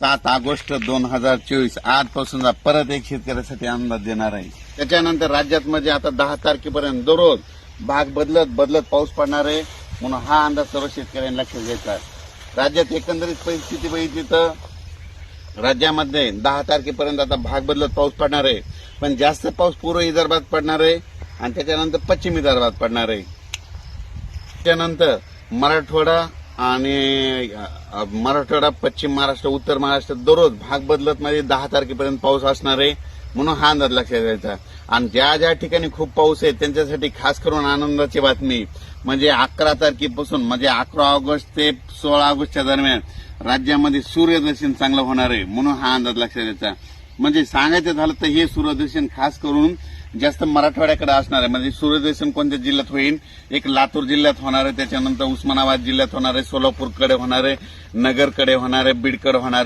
सात ऑगस्ट दोन हजार चोवीस. आजपासून परत एक शेतकऱ्यासाठी अंदाज देणार आहे. त्याच्यानंतर राज्यात म्हणजे आता दहा तारखेपर्यंत दररोज भाग बदलत बदलत पाऊस पडणार आहे. म्हणून हा अंदाज सर्व शेतकऱ्यांनी लक्षात घ्यायचा. आहे. राज्यात एकंदरीत परिस्थिती बघितली तर राज्यामध्ये दहा तारखेपर्यंत आता भाग बदलत पाऊस पडणार आहे. पण जास्त पाऊस पूर्व विदर्भात पडणार आहे आणि त्याच्यानंतर पश्चिम विदर्भात पडणार आहे. त्यानंतर मराठवाडा आणि मराठवाडा पश्चिम महाराष्ट्र उत्तर महाराष्ट्र दररोज भाग बदलत नाही. दहा तारखेपर्यंत पाऊस असणार आहे म्हणून हा अंदाज लक्षात द्यायचा आणि ज्या ज्या ठिकाणी खूप पाऊस आहे त्यांच्यासाठी खास करून आनंदाची बातमी म्हणजे अकरा तारखेपासून म्हणजे अकरा ऑगस्ट ते सोळा ऑगस्टच्या दरम्यान राज्यामध्ये सूर्यदर्शन चांगलं होणार आहे म्हणून हा अंदाज लक्षात द्यायचा म्हणजे सांगायचं झालं तर हे सूर्यदर्शन खास करून जास्त मराठवाड्याकडे असणार आहे. म्हणजे सूर्यदर्शन कोणत्या जिल्ह्यात होईल? एक लातूर जिल्ह्यात होणार आहे. त्याच्यानंतर उस्मानाबाद जिल्ह्यात होणार आहे. सोलापूरकडे होणार आहे. नगरकडे होणार आहे. बीडकडे होणार आहे.